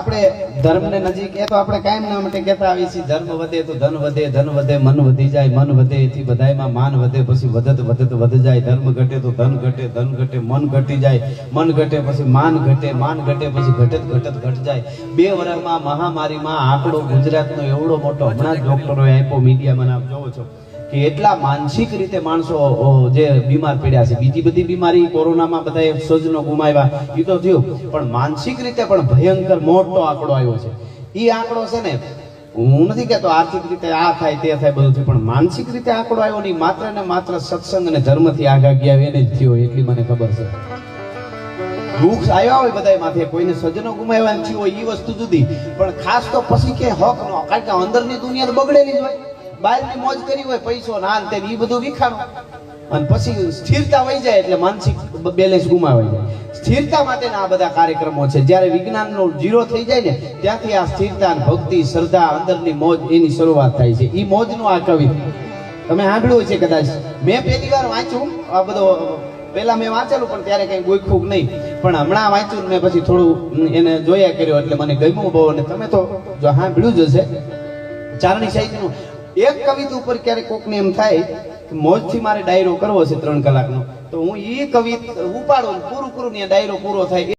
આપણે ધર્મને નજીક એ તો આપણે કાયમ ના માટે કહેતા આવીએ છીએ, ધર્મ વધે તો ધન વધે ધન વધે, મન વધી જાય, મન વધે, એથી બધાયમાં માન વધે, પછી વધત વધત વધ જાય, ધર્મ ઘટે તો ધન ઘટે ધન ઘટે, મન ઘટી જાય, મન ઘટે, પછી માન ઘટે માન ઘટે, પછી ઘટત ઘટત ઘટ જાય. બે વર્ષમાં મહામારીમાં આંકડો ગુજરાતનો એવડો મોટો, હમણાં જ ડોક્ટરોએ આપ્યો, મીડિયામાં આપ જોવો છો. કે એટલા માનસિક રીતે માણસો જે બીમાર પડ્યા છે. બીજી બધી બીમારી કોરોનામાં બધા સજનો ગુમાવ્યા. એ તો થયું. પણ માનસિક રીતે પણ ભયંકર મોટો આંકડો આવ્યો છે. એ આંકડો છે ને, હું નથી કહેતો આર્થિક રીતે આ થાય, તે થાય બધું થયું, પણ માનસિક રીતે આંકડો આવ્યો નહીં. માત્ર ને માત્ર સત્સંગ અને ધર્મથી આગળ ગયા એને જ થયો, એટલી મને ખબર છે. દુઃખ આવ્યા હોય બધા માથે, કોઈને સજનો ગુમાવ્યા હોય એ વસ્તુ જુદી. પણ ખાસ તો પછી કે હક નો કારણ કે અંદરની દુનિયા બગડેલી જ હોય. બહારની મોજ કરી હોય, પૈસો ના તે એ બધું વિખાણો. અને પછી સ્થિરતા વહી જાય એટલે માનસિક બેલેન્સ ગુમાવાઈ જાય. સ્થિરતા માટેના આ બધા કાર્યક્રમો છે. જ્યારે વિજ્ઞાનનો જીરો થઈ જાય ને, ત્યાંથી આ સ્થિરતા ભક્તિ, શ્રદ્ધા, અંદરની મોજ એની શરૂઆત થાય છે. એ મોજનું આ કવિ. તમે સાંભળ્યું છે કદાચ. મેં પહેલી વાર વાંચ્યું. આ બધો, પહેલા મેં વાંચેલું, પણ ત્યારે કઈ ગોખું નહીં. પણ હમણાં વાંચ્યું મેં પછી થોડું એને જોયા કર્યો એટલે મને ગમ્યું બહુ. અને તમે તો જો સાંભળ્યું જ હશે. ચારણી સાહિત્યનું એક કવિતા ઉપર ક્યારેક કોકને એમ થાય કે મોજથી મારે ડાયરો કરવો છે ત્રણ કલાકનો. તો હું એ કવિ, ઉપાડું પૂરું પૂરું ડાયરો પૂરો થાય.